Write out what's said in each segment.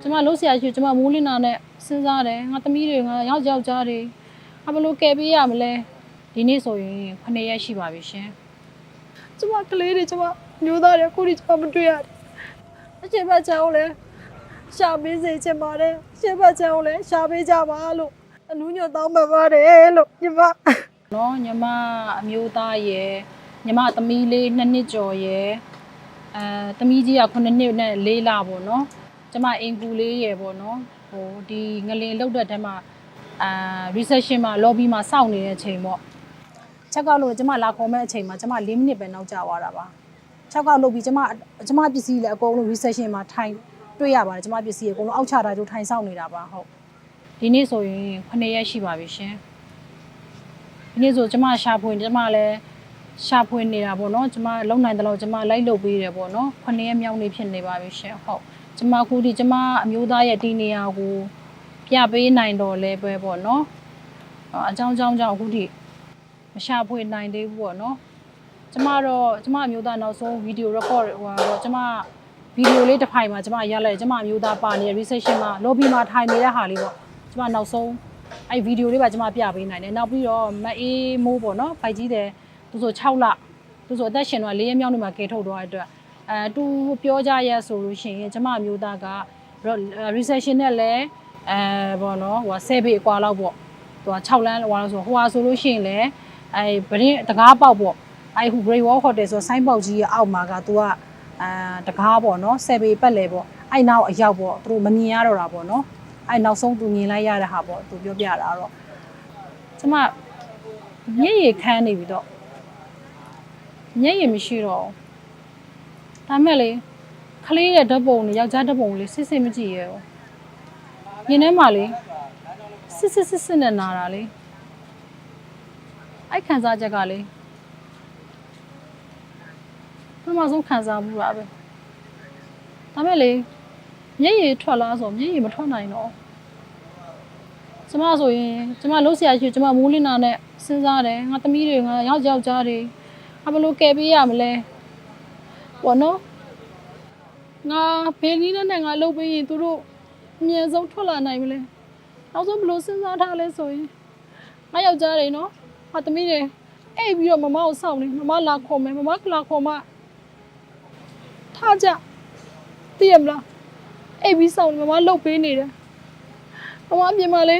ကျမလှုပ်ရှားရှိကျမမိုးလင်းနာနဲ့စဉ်းစားတယ်ငါသမီးတွေငါယောက်ျောက်ကြားတွေငါဘယ်လိုကယ်ပေးရမလဲဒီနေ့ဆိုရင်9ရက်ရှိပါပြီရှင်ကျမကလေးတွေကျမမျိုးသားတွေအခုထိကျမမတွေ့ရတယ်အချိန်ပတ်ချောင်းလည်းရှာပေးစေချင်ပါတယ်အချိန်ပတ်ချောင်းလည်းရှာပေးကြပါလို့အနူးညွတ်တောင်းပန်ပါတယ်လို့ညီမနော်ညီမအမျိုးသားရယ်ညီမသမီးလေး2နှစ်ကျော်ရယ်အဲသမီးကြီးက9နှစ်နဲ့4လပေါ့နော် ကျမအင်ကူလေးရယ်ပေါ့နော်ဟိုဒီငလင်လောက်တဲ့ထဲမှာအာ reception မှာ lobby မှာစောင့်နေတဲ့အချိန်ပေါ့ချက်ကောက်လို့ကျမလာခေါ်မဲ့အချိန်မှာကျမ4မိနစ်ပဲနောက်ကျသွားတာပါချက်ကောက်လုပ်ပြီးကျမကျမပစ္စည်းလည်းအကုန်လုံး reception မှာထိုင်တွေ့ရပါတယ်ကျမပစ္စည်းအကုန်လုံးအောက်ချတာတို့ထိုင်ဆောင်နေတာပါဟုတ်ဒီနေ့ဆိုရင်9ရက်ရှိပါပြီရှင်ဒီနေ့ဆိုကျမရှာဖွေကျမလည်းရှာဖွေနေတာပေါ့နော်ကျမလုံနိုင်တယ်လို့ကျမလိုက်လုပ်ပေးတယ်ပေါ့နော်ခုနှစ်ရက်မြောက်နေ့ဖြစ်နေပါပြီရှင်ဟုတ် ကျမအခုဒီကျမအမျိုးသားရဲ့ဒီနေရာကိုပြပေးနိုင်တော့လဲပဲပေါ့နော်အော်အကြောင်းကြောင်းကြောင့်အခုဒီမရှာဖွေနိုင်သေးဘူးပေါ့နော်ကျမတော့ကျမအမျိုးသားနောက်ဆုံးဗီဒီယို record ဟိုတော့ကျမဗီဒီယိုလေးတစ်ဖိုင်မှာကျမရလိုက်တယ်ကျမအမျိုးသားပါနေတဲ့ reception မှာ lobby မှာထိုင်နေတဲ့ဟာလေးပေါ့ကျမနောက်ဆုံးအဲ့ဗီဒီယိုလေးပါကျွန်မပြပေးနိုင်တယ်နောက်ပြီးတော့မအေးမိုးပေါ့နော်ဖိုက်ကြီးတယ်သူဆို6လသူဆိုအသက်ရှင်တော့၄ရက်မြောက်နေ့မှာကေထုတ်တော့တဲ့အတွက် အဲသူပြောကြရဆိုလို့ရှိရင်ကျွန်မအမျိုးသားက recession နဲ့လည်းအဲပေါ့နော်ဟို10ပေအကွာလောက်ပေါ့သူက6လမ်းဟိုလောက်ဆိုဟိုဟာဆိုလို့ရှိရင်လည်းအဲဗရင်တကားပေါက်ပေါ့အဲဟို Great Wall Hotel ဆိုဆိုင်းပေါက်ကြီးရဲ့အောက်မှာကသူကအဲတကားပေါ့နော်10ပေပတ်လေပေါ့အဲ့နောက်အရောက်ပေါ့သူတို့မမြင်ရတော့တာပေါ့နော်အဲ့နောက်ဆုံးသူမြင်လိုက်ရတဲ့ဟာပေါ့သူပြောပြတာတော့ကျမမျက်ရည်ခမ်းနေပြီတော့မျက်ရည်မရှိတော့ဘူး ဒါမဲ့လေခလေးရဲ့ဓာတ်ပုံနဲ့ယောက်ျားဓာတ်ပုံလေးစစ်စစ်မကြည့်ရဘူးရင်ထဲမှာလေစစ်စစ်စစ်စစ်နဲ့နာတာလေအဲ့ခံစားချက်ကလေပထမဆုံးခံစားမှုတာပဲဒါမဲ့လေမျက်ရည်ထွက်လာဆိုမျက်ရည်မထွက်နိုင်တော့ကျမဆိုရင်ကျမလှုပ်ရှားရှိကျမမိုးလင်းနာနဲ့စဉ်းစားတယ်ငါသမီးတွေငါယောက်ျောက်ကြားတွေငါဘယ်လိုကယ်ပေးရမလဲပေါ့နော် ငါဘယ်နည်းနဲ့ငါလုပ်ပေးရင်သူတို့အမြဲဆုံးထွက်လာနိုင်မလဲနောက်ဆုံးဘယ်လိုစဉ်းစားထားလဲဆိုရင်ငါယောက်ျားတွေနော်ငါသမီးတွေအိပ်ပြီးတော့မမကိုစောင့်နေမမလာခေါ်မယ်မမကလာခေါ်မှထားကြသိရမလားအိပ်ပြီးဆောင်နေမမလှုပ်ပေးနေတယ်မမအပြင်မှာလေ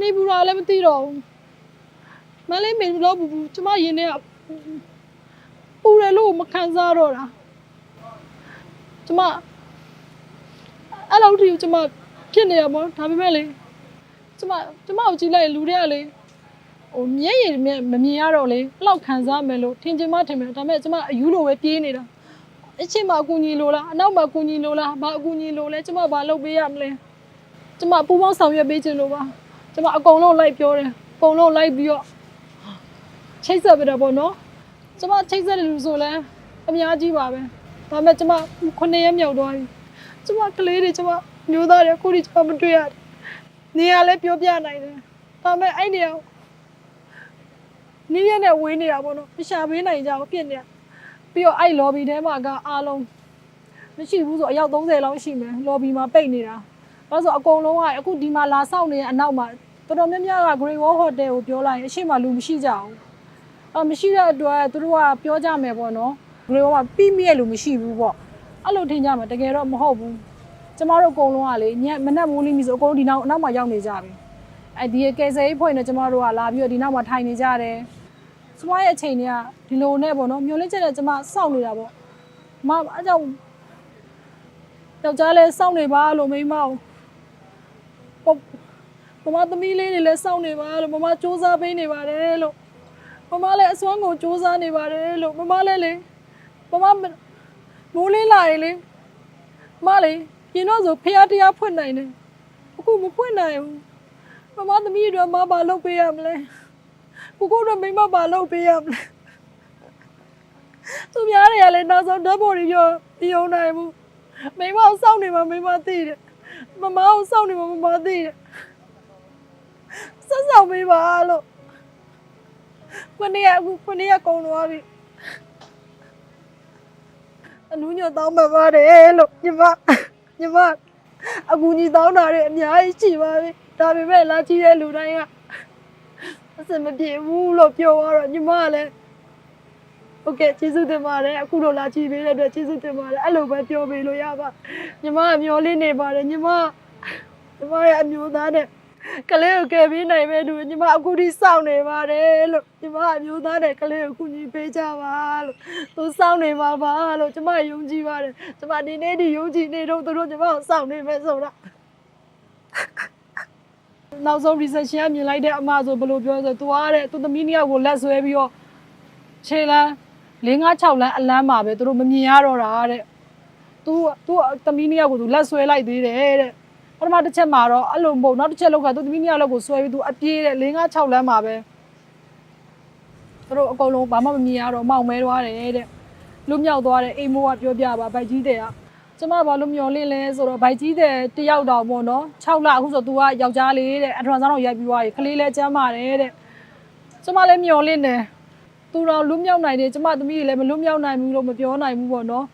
နေဘူးလားလည်းမသိတော့ဘူးမလေးမေလို့ဘူးဘူးကျမရင်ထဲကပူတယ်လို့မခံစားတော့တာ ကျမအဲ့လောက်ထိကျမဖြစ်နေရမဒါပေမဲ့လေကျမကျမကိုကြည့်လိုက်လူတွေကလေဟိုမျက်ရည်မမြင်ရတော့လေအဲ့လောက်ခံစားမယ်လို့ထင်ချင်မှထင်မယ်ဒါပေမဲ့ကျမအယူလိုပဲပြေးနေတာအချင်းမအကူညီလိုလားအနောက်မှာအကူညီလိုလားဘာအကူညီလိုလဲကျမဘာလုပ်ပေးရမလဲကျမပူပေါင်းဆောင်ရွက်ပေးခြင်းလို့ပါကျမအကုန်လုံးလိုက်ပြောတယ်အကုန်လုံးလိုက်ပြီးတော့ချိတ်ဆက်ပြတယ်ပေါ့နော်ကျမချိတ်ဆက်တယ်လို့ဆိုလဲအများကြီးပါပဲ ဒါပေမဲ့ကျမခုနှစ်ရက်မြောက်သွားပြီကျမကလေးတွေကျမမျိုးသားတွေအခုထိကျမမတွေ့ရတယ်နေရာလဲပြောပြနိုင်တယ်ဒါပေမဲ့အဲ့နေရာကိုနည်းရနဲ့ဝေးနေတာပေါ့နော်မရှာပေးနိုင်ကြဘူးပြစ်နေတာပြီးတော့အဲ့ lobby ထဲမှာကအားလုံးမရှိဘူးဆိုအယောက်30လောက်ရှိမယ် lobby မှာပိတ်နေတာဘာလို့ဆိုအကုန်လုံးကအခုဒီမှာလာဆောက်နေတဲ့အနောက်မှာတော်တော်များများက Great Wall Hotel ကိုပြောလိုက်ရင်အရှိမလူမရှိကြဘူးအဲမရှိတဲ့အတွက်သူတို့ကပြောကြမယ်ပေါ့နော် Great Wall မှာပြီးမြဲလူမရှိဘူးပေါ့အဲ့လိုထင်ကြမှာတကယ်တော့မဟုတ်ဘူးကျမတို့အကုန်လုံးကလေညမနက်မိုးလင်းပြီဆိုအကုန်လုံးဒီနောက်အနောက်မှာရောက်နေကြပြီအဲ့ဒီကယ်ဆယ်ရေးဖွဲ့နဲ့ကျမတို့ကလာပြီးတော့ဒီနောက်မှာထိုင်နေကြတယ်ကျမရဲ့အချိန်တွေကဒီလိုနဲ့ပေါ့နော်မျောလင့်ချက်နဲ့ကျမစောင့်နေတာပေါ့မအကြောင်းယောက်ျားလည်းစောင့်နေပါလို့မိန်းမကိုပမသမီးလေးတွေလည်းစောင့်နေပါလို့မမစူးစမ်းပေးနေပါတယ်လို့မမလည်းအစွမ်းကိုစူးစမ်းနေပါတယ်လို့မမလည်းလေ မမမိုးလေးလာရင်လေမလေးရင်တော့ဆိုဖះတရားဖွင့်နိုင်တယ်အခုမဖွင့်နိုင်ဘူးမမသမီးတွေမဘာလုပ်ပေးရမလဲကိုကိုတော့မိမပါလို့ပေးရမလဲသူများတွေကလည်းနောက်ဆုံးဓာတ်ပေါ်တွေပြောမယုံနိုင်ဘူးမိမကိုစောင့်နေမှာမိမသိတယ်မမကိုစောင့်နေမှာမမသိတယ်ဆက်ဆောင်ပေးပါလို့ခုနေ့ကအခုခုနေ့ကကုန်သွားပြီ အနူးညွတ်တောင်းပန်ပါတယ်လို့ညီမညီမအကူကြီးတောင်းတာတွေအများကြီးရှိပါပြီဒါပေမဲ့လာကြည့်တဲ့လူတိုင်းကအစမပြေဘူးလို့ပြောတော့ညီမကလည်းဟုတ်ကဲ့ကျေးဇူးတင်ပါတယ်အခုလိုလာကြည့်ပေးတဲ့အတွက်ကျေးဇူးတင်ပါတယ်အဲ့လိုပဲပြောပေးလို့ရပါညီမကမျောလင်းနေပါတယ်ညီမညီမရဲ့အမျိုးသားနဲ့ ကလေးကိုကယ်ပေးနိုင်မဲ့သူညီမအခုထိစောင့်နေပါတယ်လို့ညီမအမျိုးသားနဲ့ကလေးကိုကူညီပေးကြပါလို့သူစောင့်နေပါပါလို့ညီမယုံကြည်ပါတယ်ညီမဒီနေ့ဒီယုံကြည်နေတော့သူတို့ညီမကိုစောင့်နေမယ်ဆိုတာနောက်ဆုံး reception ကမြင်လိုက်တဲ့အမဆိုဘယ်လိုပြောလဲဆိုသူကတဲ့သူသမီးနှစ်ယောက်ကိုလက်ဆွဲပြီးတော့ခြေလမ်း၄၅6လမ်းအလမ်းမှာပဲသူတို့မမြင်ရတော့တာတဲ့သူသူသမီးနှစ်ယောက်ကိုသူလက်ဆွဲလိုက်သေးတယ်တဲ့ ပထမတစ်ချက်မှာတော့အဲ့လိုမဟုတ်နောက်တစ်ချက်လောက်ကသူသမီးနှစ်ယောက်လောက်ကိုဆွဲပြီးသူအပြေးတဲ့၄၅6လမ်းမှာပဲသူတို့အကုန်လုံးဘာမှမမြင်ရတော့မောက်မဲသွားတယ်တဲ့လွတ်မြောက်သွားတယ်အိမ်မိုးကပြောပြပါဗိုက်ကြီးတဲ့ကကျမဘာလို့မျောလင့်လဲဆိုတော့ဗိုက်ကြီးတဲ့တယောက်တောင်ပေါ့နော်6လအခုဆို तू ကယောက်ျားလေးတဲ့အထရန်ဆောင်တော့ရိုက်ပြီးသွားပြီခလေးလဲကျမ်းပါတယ်တဲ့ကျမလည်းမျောလင့်တယ်သူတော့လွတ်မြောက်နိုင်တယ်ကျမသမီးတွေလည်းမလွတ်မြောက်နိုင်ဘူးလို့မပြောနိုင်ဘူးပေါ့နော်